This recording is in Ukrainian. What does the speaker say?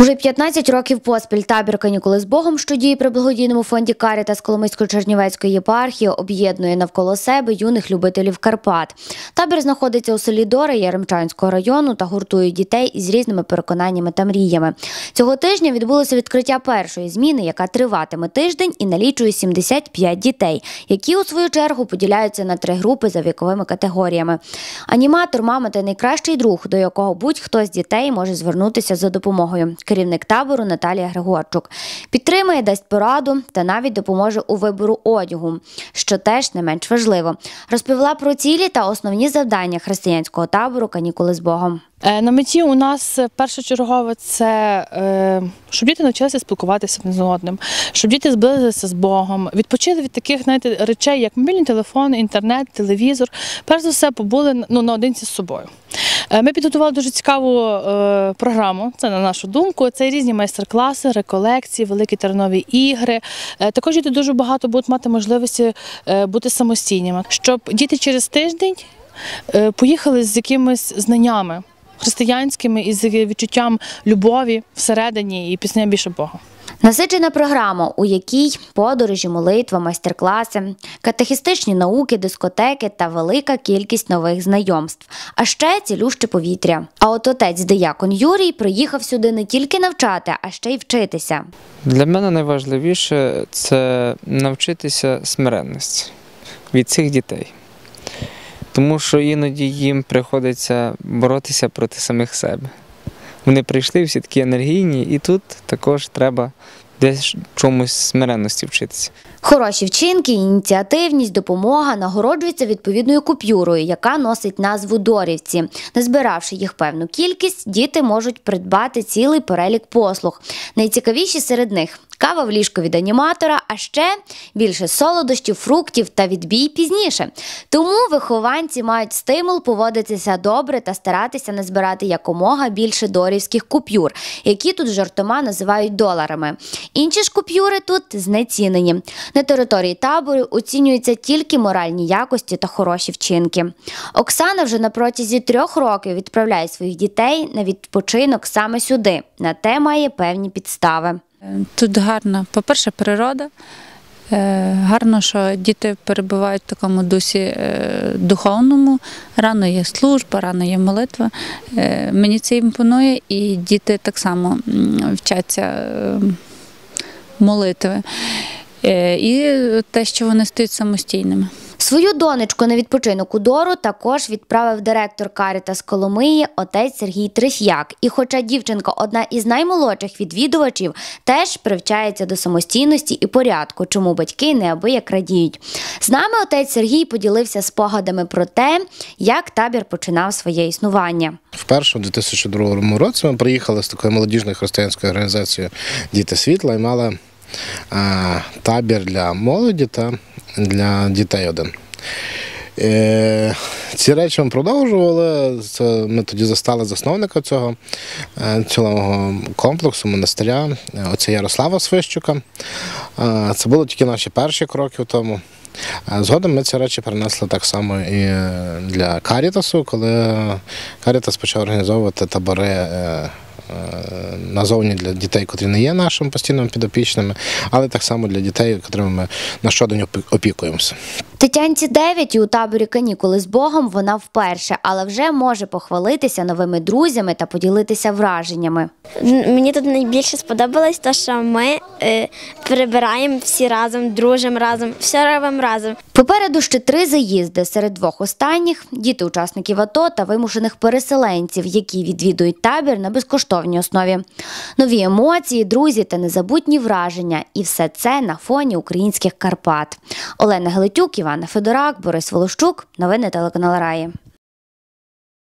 Уже 15 років поспіль табір канікули з Богом, що діє при благодійному фонді Карітас Коломийсько-Чернівецької єпархії, об'єднує навколо себе юних любителів Карпат. Табір знаходиться у селі Дори Яремчанського району та гуртує дітей із різними переконаннями та мріями. Цього тижня відбулося відкриття першої зміни, яка триватиме тиждень і налічує 75 дітей, які у свою чергу поділяються на три групи за віковими категоріями. Аніматор, мама та найкращий друг, до якого будь-хто з дітей може звернутися за допомогою. Керівник табору Наталія Григорчук підтримує, дасть пораду та навіть допоможе у вибору одягу, що теж не менш важливо. Розповіла про цілі та основні завдання християнського табору Канікули з Богом. Е, На меті у нас першочергове це е, щоб діти навчилися спілкуватися з одним, щоб діти зблизилися з Богом, відпочили від таких знаєте, речей, як мобільні телефони, інтернет, телевізор. Перш за все, побули ну, наодинці з собою. Е, Ми підготували дуже цікаву е, програму. Це на нашу думку. Це різні майстер-класи, реколекції, великі тернові ігри. Е, Також діти дуже багато будуть мати можливості бути самостійними, щоб діти через тиждень поїхали з якимись знаннями християнськими і з відчуттям любові всередині і пісня більше Бога. Насичена програма, у якій подорожі, молитва, майстер-класи, катехістичні науки, дискотеки та велика кількість нових знайомств, а ще цілюще повітря. А от отець Деякон Юрій приїхав сюди не тільки навчати, а ще й вчитися. Для мене найважливіше це навчитися смиренності від цих дітей. Тому що іноді їм приходиться боротися проти самих себе. Вони прийшли всі такі енергійні, і тут також треба десь чомусь смиренності вчитися. Хороші вчинки, ініціативність, допомога нагороджуються відповідною купюрою, яка носить назву Дорівці. Назбиравши їх певну кількість, діти можуть придбати цілий перелік послуг. Найцікавіші серед них кава в ліжко від аніматора, а ще більше солодощів, фруктів та відбій пізніше. Тому вихованці мають стимул поводитися добре та старатися назбирати якомога більше дорівських купюр, які тут жартома називають доларами. Інші ж купюри тут знецінені. На території табору оцінюються тільки моральні якості та хороші вчинки. Оксана вже на протязі трьох років відправляє своїх дітей на відпочинок саме сюди. На те має певні підстави. Тут гарна, по-перше, природа. Е, Гарно, що діти перебувають в такому дусі е, духовному. Рано є служба, рано є молитва. Е, Мені це імпонує, і діти так само вчаться е, молитви. Е, І те, що вони стають самостійними. Свою донечку на відпочинок у Дору також відправив директор Каріта з Коломиї отець Сергій Триф'як. І хоча дівчинка одна із наймолодших відвідувачів, теж привчається до самостійності і порядку, чому батьки неабияк радіють. З нами отець Сергій поділився спогадами про те, як табір починав своє існування. Вперше у 2002 році ми приїхали з такою молодіжною християнською організацією Діти світла і мали табір для молоді та для дітей один. Е, ці речі ми продовжували. Ми тоді застали засновника цього е, цілого комплексу монастиря, е, Ярослава Свищука. Це були тільки наші перші кроки в тому. Згодом ми ці речі перенесли так само і е, для Карітасу, коли Карітас почав організовувати табори. Е, Назовні для дітей, котрі не є нашими постійними підопічними, але так само для дітей, котрими ми на щодень опікуємося. Тетянці 9 і у таборі канікули з Богом вона вперше, але вже може похвалитися новими друзями та поділитися враженнями. Мені тут найбільше сподобалось те, що ми е, прибираємо всі разом, дружимо разом, все робимо разом. Попереду ще три заїзди. Серед двох останніх діти учасників АТО та вимушених переселенців, які відвідують табір на безкоштовній основі. Нові емоції, друзі та незабутні враження. І все це на фоні українських Карпат. Олена Гелетюк, Івана Федорак, Борис Волощук. Новини телеканал Раї.